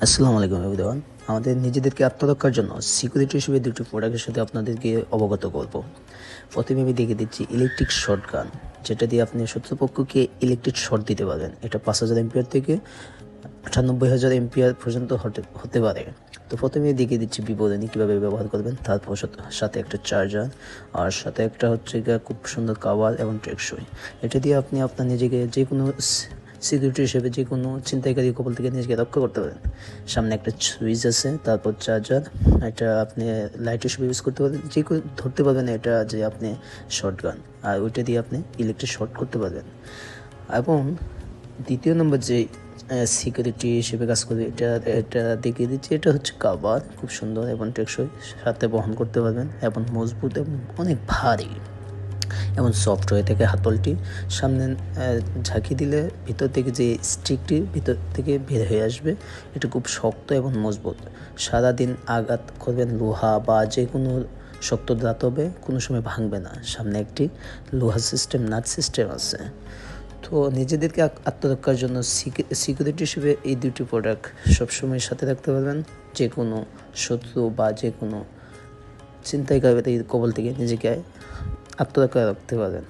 আসসালামু আলাইকুম এভরিওয়ান। আমাদের নিজেদেরকে আত্মরক্ষার জন্য সিকিউরিটি হিসেবে দুটি প্রোডাক্টের সাথে আপনাদেরকে অবগত করব। প্রথমে আমি দেখে দিচ্ছি ইলেকট্রিক শর্ট গান যেটা দিয়ে আপনি শত্রুপক্ষকে ইলেকট্রিক শর্ট দিতে পারেন। এটা পাঁচ হাজার এমপিআর থেকে আটানব্বই হাজার এমপিআর পর্যন্ত হতে হতে পারে। তো প্রথমে দেখিয়ে দিচ্ছি বিবরণী কীভাবে ব্যবহার করবেন। তারপর সাথে- একটা চার্জার আর সাথে একটা হচ্ছে খুব সুন্দর কাভার এবং টেকসই। এটা দিয়ে আপনি আপনার নিজেকে যে কোনো সিকিউরিটি হিসেবে যে কোনো ছিনতাইকারী কবল থেকে নিজেকে রক্ষা করতে পারেন। সামনে একটা সুইচ আছে, তারপর চার্জার, এটা আপনি লাইট হিসেবে ইউজ করতে পারবেন, যে ধরতে পারবেন এটা যে আপনি শর্ট গান আর ওইটা দিয়ে আপনি ইলেকট্রিক শর্ট করতে পারবেন। এবং দ্বিতীয় নম্বর যে সিকিউরিটি হিসেবে কাজ করবে এটা এটা দেখিয়ে দিচ্ছি, এটা হচ্ছে কাবার খুব সুন্দর এবং টেকসই, সাথে বহন করতে পারবেন এবং মজবুত এবং অনেক ভারী। এবং সফট হয়ে থাকে হাতলটি সামনে ঝাঁকি দিলে ভিতর থেকে যে স্টিকটি ভিতর থেকে বের হয়ে আসবে, এটা খুব শক্ত এবং মজবুত। সারাদিন আঘাত করবেন লোহা বা যে কোনো শক্ত ধাতবে কোনো সময় ভাঙবে না। সামনে একটি লোহা সিস্টেম নাট সিস্টেম আছে। তো নিজেদেরকে আত্মরক্ষার জন্য সিকিউরিটি হিসেবে এই দুটি প্রোডাক্ট সবসময় সাথে রাখতে পারবেন। যে কোনো শত্রু বা যে কোনো চিন্তায় কবল থেকে নিজেকে আত্মরক্ষা রাখতে পারেন।